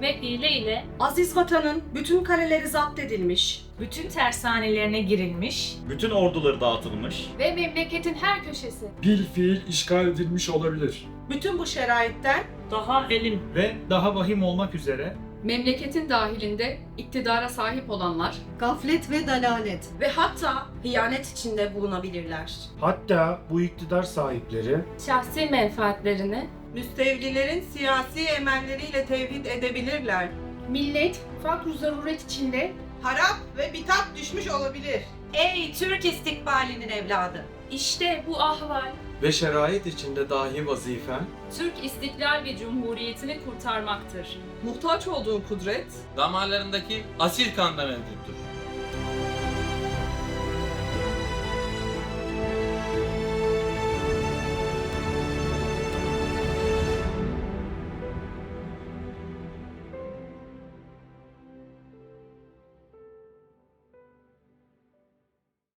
ve hile ile Aziz vatanın bütün kaleleri zapt edilmiş. bütün tersanelerine girilmiş, Bütün orduları dağıtılmış. ve memleketin her köşesi Bil fiil işgal edilmiş olabilir. Bütün bu şeraitten daha elim Ve daha vahim olmak üzere memleketin dahilinde iktidara sahip olanlar gaflet ve dalalet ve hatta hıyanet içinde bulunabilirler. Hatta bu iktidar sahipleri Şahsi menfaatlerini müstevlilerin siyasi emelleriyle tevhid edebilirler. millet fakr zaruret içinde Harap ve bitap düşmüş olabilir. Ey Türk istikbalinin evladı! İşte bu ahval ve şerait içinde dahi vazifen Türk istiklal ve cumhuriyetini kurtarmaktır. Muhtaç olduğun kudret damarlarındaki asil kanda mevcuttur.